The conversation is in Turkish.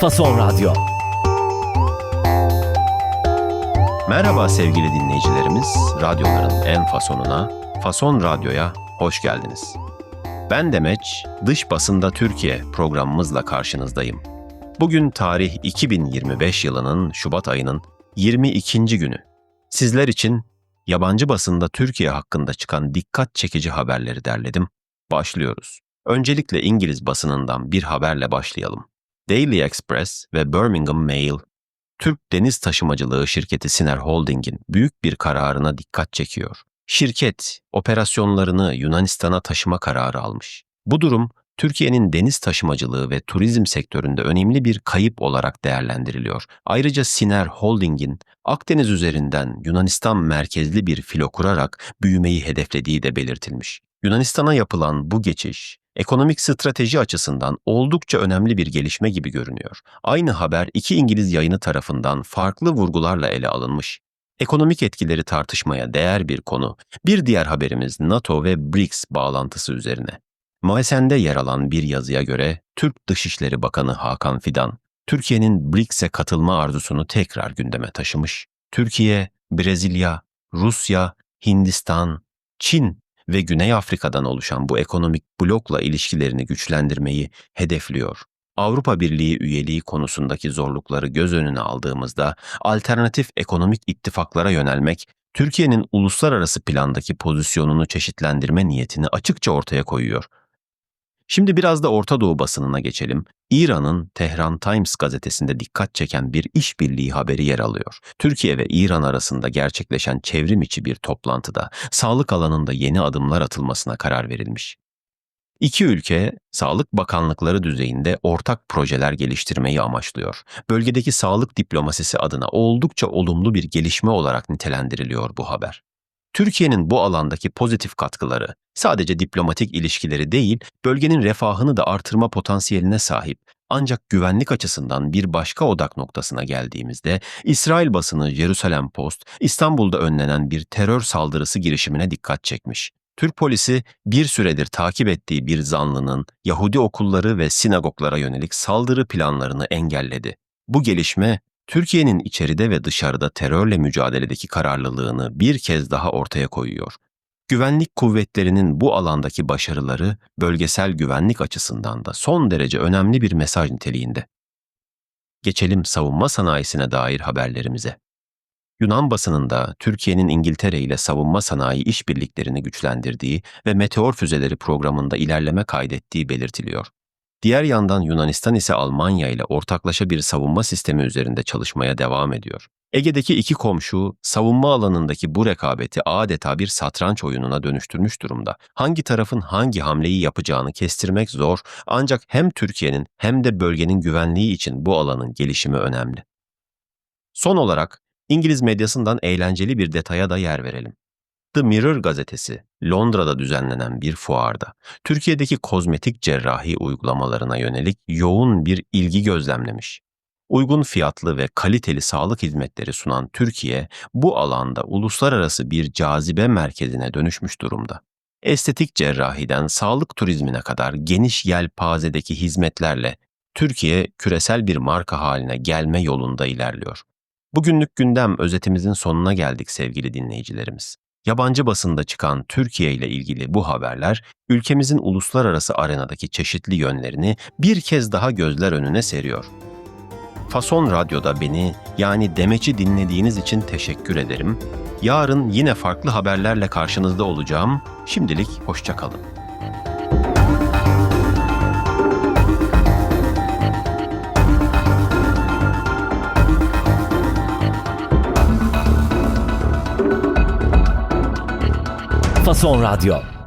Fason Radyo. Merhaba sevgili dinleyicilerimiz, radyoların en fasonuna, Fason Radyo'ya hoş geldiniz. Ben Demeç, Dış Basında Türkiye programımızla karşınızdayım. Bugün tarih 2025 yılının Şubat ayının 22. günü. Sizler için yabancı basında Türkiye hakkında çıkan dikkat çekici haberleri derledim. Başlıyoruz. Öncelikle İngiliz basınından bir haberle başlayalım. Daily Express ve Birmingham Mail Türk Deniz Taşımacılığı şirketi Siner Holding'in büyük bir kararına dikkat çekiyor. Şirket operasyonlarını Yunanistan'a taşıma kararı almış. Bu durum Türkiye'nin deniz taşımacılığı ve turizm sektöründe önemli bir kayıp olarak değerlendiriliyor. Ayrıca Siner Holding'in Akdeniz üzerinden Yunanistan merkezli bir filo kurarak büyümeyi hedeflediği de belirtilmiş. Yunanistan'a yapılan bu geçiş ekonomik strateji açısından oldukça önemli bir gelişme gibi görünüyor. Aynı haber iki İngiliz yayını tarafından farklı vurgularla ele alınmış. Ekonomik etkileri tartışmaya değer bir konu. Bir diğer haberimiz NATO ve BRICS bağlantısı üzerine. Muesen'de yer alan bir yazıya göre Türk Dışişleri Bakanı Hakan Fidan, Türkiye'nin BRICS'e katılma arzusunu tekrar gündeme taşımış. Türkiye, Brezilya, Rusya, Hindistan, Çin ve Güney Afrika'dan oluşan bu ekonomik blokla ilişkilerini güçlendirmeyi hedefliyor. Avrupa Birliği üyeliği konusundaki zorlukları göz önüne aldığımızda alternatif ekonomik ittifaklara yönelmek Türkiye'nin uluslararası plandaki pozisyonunu çeşitlendirme niyetini açıkça ortaya koyuyor. Şimdi biraz da Orta Doğu basınına geçelim. İran'ın Tehran Times gazetesinde dikkat çeken bir işbirliği haberi yer alıyor. Türkiye ve İran arasında gerçekleşen çevrim içi bir toplantıda sağlık alanında yeni adımlar atılmasına karar verilmiş. İki ülke sağlık bakanlıkları düzeyinde ortak projeler geliştirmeyi amaçlıyor. Bölgedeki sağlık diplomasisi adına oldukça olumlu bir gelişme olarak nitelendiriliyor bu haber. Türkiye'nin bu alandaki pozitif katkıları sadece diplomatik ilişkileri değil, bölgenin refahını da artırma potansiyeline sahip. Ancak güvenlik açısından bir başka odak noktasına geldiğimizde İsrail basını Jerusalem Post, İstanbul'da önlenen bir terör saldırısı girişimine dikkat çekmiş. Türk polisi bir süredir takip ettiği bir zanlının Yahudi okulları ve sinagoglara yönelik saldırı planlarını engelledi. Bu gelişme Türkiye'nin içeride ve dışarıda terörle mücadeledeki kararlılığını bir kez daha ortaya koyuyor. Güvenlik kuvvetlerinin bu alandaki başarıları bölgesel güvenlik açısından da son derece önemli bir mesaj niteliğinde. Geçelim savunma sanayisine dair haberlerimize. Yunan basınında Türkiye'nin İngiltere ile savunma sanayi işbirliklerini güçlendirdiği ve meteor füzeleri programında ilerleme kaydettiği belirtiliyor. Diğer yandan Yunanistan ise Almanya ile ortaklaşa bir savunma sistemi üzerinde çalışmaya devam ediyor. Ege'deki iki komşu savunma alanındaki bu rekabeti adeta bir satranç oyununa dönüştürmüş durumda. Hangi tarafın hangi hamleyi yapacağını kestirmek zor ancak hem Türkiye'nin hem de bölgenin güvenliği için bu alanın gelişimi önemli. Son olarak İngiliz medyasından eğlenceli bir detaya da yer verelim. The Mirror gazetesi Londra'da düzenlenen bir fuarda Türkiye'deki kozmetik cerrahi uygulamalarına yönelik yoğun bir ilgi gözlemlemiş. Uygun fiyatlı ve kaliteli sağlık hizmetleri sunan Türkiye bu alanda uluslararası bir cazibe merkezine dönüşmüş durumda. Estetik cerrahiden sağlık turizmine kadar geniş yelpazedeki hizmetlerle Türkiye küresel bir marka haline gelme yolunda ilerliyor. Bugünlük gündem özetimizin sonuna geldik sevgili dinleyicilerimiz. Yabancı basında çıkan Türkiye ile ilgili bu haberler ülkemizin uluslararası arenadaki çeşitli yönlerini bir kez daha gözler önüne seriyor. Fason Radyo'da beni yani Demeç'i dinlediğiniz için teşekkür ederim. Yarın yine farklı haberlerle karşınızda olacağım. Şimdilik hoşçakalın. Fason Radyo.